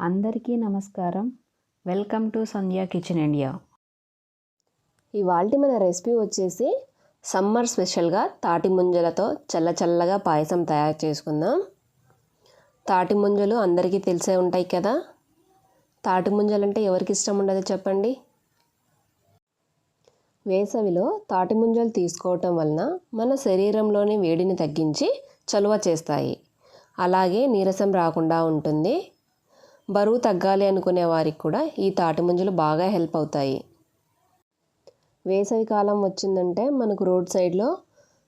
అందరికీ నమస్కారం. Welcome to Sandhya kitchen India. ఇవాళ మన రెసిపీ వచ్చేసి సమ్మర్ స్పెషల్గా తాటి ముంజలతో చల్ల చల్లగా పాయసం తయారు చేసుకుందాం. తాటి ముంజలు అందరికీ తెలిసే ఉంటాయి కదా? తాటి ముంజలంటే ఎవరికి ఇష్టం ఉండదు చెప్పండి? వేసవిలో తాటి ముంజలు తీసుకోవటం వలన మన శరీరంలోని వేడిని తగ్గించి చలువ చేస్తాయి. అలాగే నీరసం రాకుండా ఉంటుంది. బరువు తగ్గాలి అనుకునే వారికి కూడా ఈ తాటి ముంజలు బాగా హెల్ప్ అవుతాయి. వేసవి కాలం వచ్చిందంటే మనకు రోడ్ సైడ్లో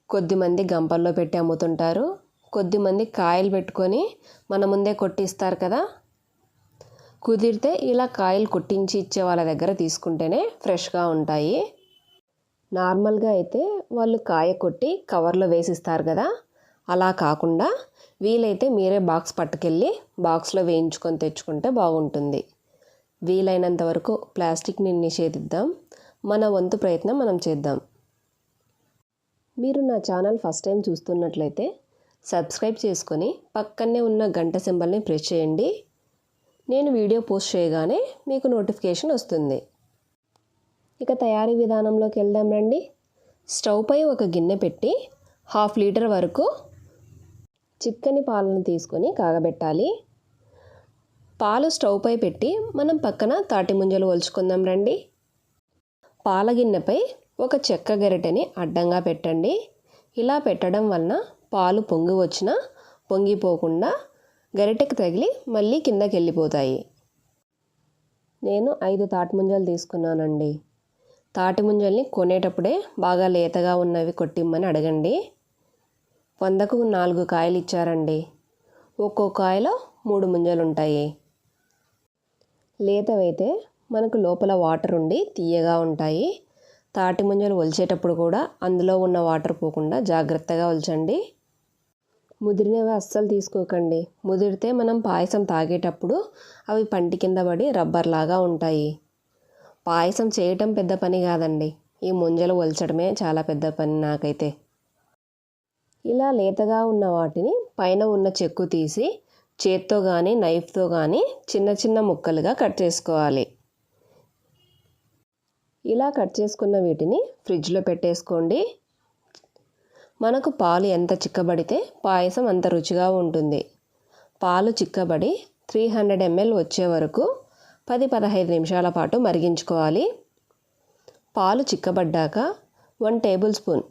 కొద్దిమంది గంపల్లో పెట్టి అమ్ముతుంటారు. కొద్దిమంది కాయలు పెట్టుకొని మన ముందే కొట్టిస్తారు కదా. కుదిరితే ఇలా కాయలు కొట్టించి ఇచ్చే వాళ్ళ దగ్గర తీసుకుంటేనే ఫ్రెష్గా ఉంటాయి. నార్మల్గా అయితే వాళ్ళు కాయ కొట్టి కవర్లో వేసిస్తారు కదా. అలా కాకుండా వీలైతే మీరే బాక్స్ పట్టుకెళ్ళి బాక్స్లో వేయించుకొని తెచ్చుకుంటే బాగుంటుంది. వీలైనంత వరకు ప్లాస్టిక్ని నిషేధిద్దాం. మన వంతు ప్రయత్నం మనం చేద్దాం. మీరు నా ఛానల్ ఫస్ట్ టైం చూస్తున్నట్లయితే సబ్స్క్రైబ్ చేసుకొని పక్కనే ఉన్న గంట సింబల్ని ప్రెస్ చేయండి. నేను వీడియో పోస్ట్ చేయగానే మీకు నోటిఫికేషన్ వస్తుంది. ఇక తయారీ విధానంలోకి వెళ్దాం రండి. స్టవ్ పై ఒక గిన్నె పెట్టి హాఫ్ లీటర్ వరకు చిక్కని పాలను తీసుకొని కాగబెట్టాలి. పాలు స్టవ్ పై పెట్టి మనం పక్కన తాటి ముంజలు ఒలుచుకుందాం రండి. పాల గిన్నెపై ఒక చెక్క గరిటెని అడ్డంగా పెట్టండి. ఇలా పెట్టడం వలన పాలు పొంగి వచ్చినా పొంగిపోకుండా గరిటెకు తగిలి మళ్ళీ కిందకి వెళ్ళిపోతాయి. నేను ఐదు తాటి ముంజలు తీసుకున్నానండి. తాటి ముంజల్ని కొనేటప్పుడే బాగా లేతగా ఉన్నవి కొట్టిమ్మని అడగండి. వందకు నాలుగు కాయలు ఇచ్చారండి ఒక్కో కాయలో మూడు ముంజలు ఉంటాయి లేతవైతే మనకు లోపల వాటర్ ఉండి తీయగా ఉంటాయి. తాటి ముంజలు ఒలిచేటప్పుడు కూడా అందులో ఉన్న వాటర్ పోకుండా జాగ్రత్తగా ఒలిచండి. ముదిరినవి అస్సలు తీసుకోకండి. ముదిరితే మనం పాయసం తాగేటప్పుడు అవి పంటి కింద పడి రబ్బర్లాగా ఉంటాయి. పాయసం చేయటం పెద్ద పని కాదండి. ఈ ముంజలు ఒలచడమే చాలా పెద్ద పని నాకైతే. ఇలా లేతగా ఉన్న వాటిని పైన ఉన్న చెక్కు తీసి చేత్తో కానీ నైఫ్తో కానీ చిన్న చిన్న ముక్కలుగా కట్ చేసుకోవాలి. ఇలా కట్ చేసుకున్న వీటిని ఫ్రిడ్జ్లో పెట్టేసుకోండి. మనకు పాలు ఎంత చిక్కబడితే పాయసం అంత రుచిగా ఉంటుంది. పాలు చిక్కబడి త్రీ హండ్రెడ్ ఎంఎల్ వచ్చే వరకు పది పదహైదు నిమిషాల పాటు మరిగించుకోవాలి. పాలు చిక్కబడ్డాక వన్ టేబుల్ స్పూన్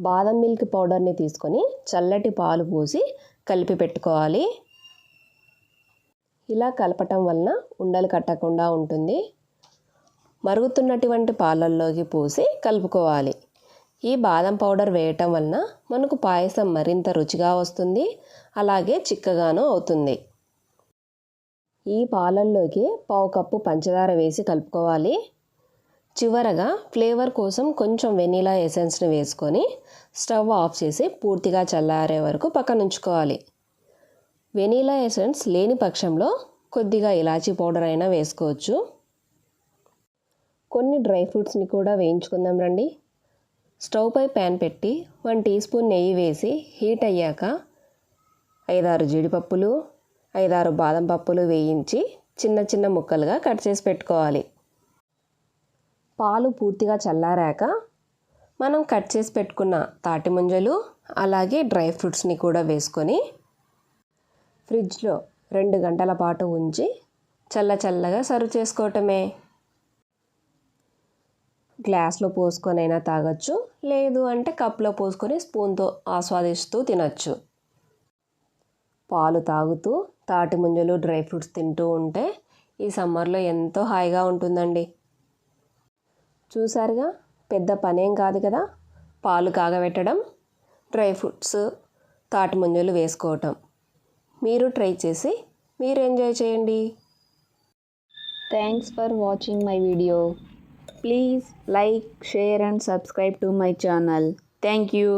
బాదం మిల్క్ పౌడర్ని తీసుకొని చల్లటి పాలు పోసి కలిపి పెట్టుకోవాలి. ఇలా కలపటం వలన ఉండలు కట్టకుండా ఉంటుంది. మరుగుతున్నటువంటి పాలల్లోకి పోసి కలుపుకోవాలి. ఈ బాదం పౌడర్ వేయటం వలన మనకు పాయసం మరింత రుచిగా వస్తుంది. అలాగే చిక్కగాను అవుతుంది. ఈ పాలల్లోకి పావు కప్పు పంచదార వేసి కలుపుకోవాలి. చివరగా ఫ్లేవర్ కోసం కొంచెం వెనీలా ఎసెన్స్ని వేసుకొని స్టవ్ ఆఫ్ చేసి పూర్తిగా చల్లారే వరకు పక్కన ఉంచుకోవాలి వెనీలా ఎసెన్స్ లేని పక్షంలో కొద్దిగా ఇలాచీ పౌడర్ అయినా వేసుకోవచ్చు. కొన్ని డ్రై ఫ్రూట్స్ని కూడా వేయించుకుందాం రండి. స్టవ్ పై ప్యాన్ పెట్టి వన్ టీ స్పూన్ నెయ్యి వేసి హీట్ అయ్యాక ఐదారు జీడిపప్పులు ఐదారు బాదం పప్పులు వేయించి చిన్న చిన్న ముక్కలుగా కట్ చేసి పెట్టుకోవాలి. పాలు పూర్తిగా చల్లారాక మనం కట్ చేసి పెట్టుకున్న తాటి ముంజలు అలాగే డ్రై ఫ్రూట్స్ని కూడా వేసుకొని ఫ్రిడ్జ్లో రెండు గంటల పాటు ఉంచి చల్ల చల్లగా సర్వ్ చేసుకోవటమే. గ్లాస్లో పోసుకొనైనా తాగొచ్చు లేదు అంటే కప్లో పోసుకొని స్పూన్తో ఆస్వాదిస్తూ తినచ్చు. పాలు తాగుతూ తాటి ముంజలు డ్రై ఫ్రూట్స్ తింటూ ఉంటే ఈ సమ్మర్లో ఎంతో హాయిగా ఉంటుందండి. చూసారుగా? పెద్ద పనేం కాదు కదా? పాలు కాగబెట్టడం డ్రై ఫ్రూట్స్ తాటి ముంజలు వేసుకోవటం. మీరు ట్రై చేసి మీరు ఎంజాయ్ చేయండి. Thanks for watching my video please like share and subscribe to my channel thank you